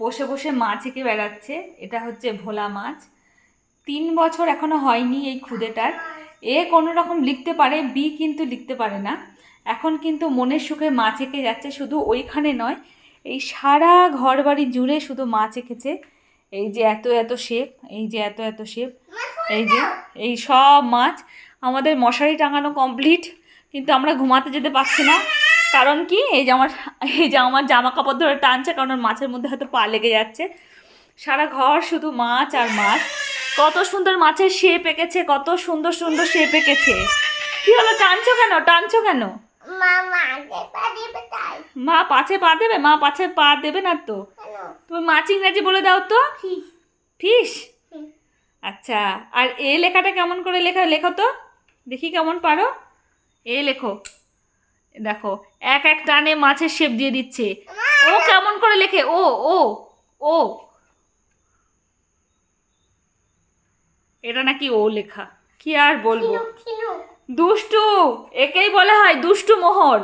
বসে বসে মাছ এঁকে বেড়াচ্ছে। এটা হচ্ছে ভোলা মাছ। তিন বছর এখনও হয়নি এই খুদেটার। এ কোনো রকম লিখতে পারে, বি কিন্তু লিখতে পারে না। এখন কিন্তু মনের সুখে মাছ এঁকে যাচ্ছে, শুধু ওইখানে নয়, এই সারা ঘর বাড়ি জুড়ে শুধু মাছ এঁকেছে। এই যে এত এত শেপ, এই যে এত এত শেপ, এই যে, এই সব মাছ আমাদের মশারি টাঙানো কমপ্লিট কিন্তু আমরা ঘুমাতে যেতে পারছি না। কারণ কি? এই যে আমার এই যে আমার জামা কাপড় ধরে টানছে কারণ ওর মাছের মধ্যে হয়তো পা লেগে যাচ্ছে। সারা ঘর শুধু মাছ আর মাছ। কত সুন্দর মাছের শেপ এঁকেছে কত সুন্দর সুন্দর শেপ এঁকেছে। কি হলো টানছো কেন? টানছো কেন? মা পাছে পা দেবে? মা পাছে পা দেবে না তো? তুমি মাছ ইংরেজি বলে দাও তো। ফিস। আচ্ছা আর এ লেখাটা কেমন করে লেখা লেখো তো। দেখি কেমন পারো। এ লেখো। দেখো এক এক টানে মাছের শেপ দিয়ে দিচ্ছে। ও কেমন করে লেখে? ও ও ও। এটা নাকি ও লেখা। কি আর বলব? দুষ্টু! একেই বলা হয় দুষ্টু মোহর।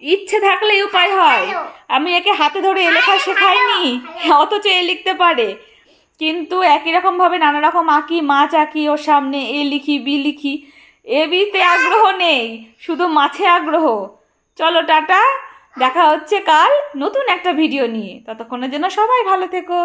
ইচ্ছে থাকলে উপায় হয়। আমি একে হাতে ধরে এ লেখা শেখাইনি। অথচ এ লিখতে পারে। কিন্তু একই রকমভাবে নানা রকম আঁকি মাছ আঁকি ওর সামনে এ লিখি বি লিখি। এ বিতে আগ্রহ নেই, শুধু মাছে আগ্রহ। চলো টাটা, দেখা হচ্ছে কাল নতুন একটা ভিডিও নিয়ে। ততক্ষণের জন্য সবাই ভালো থেকো।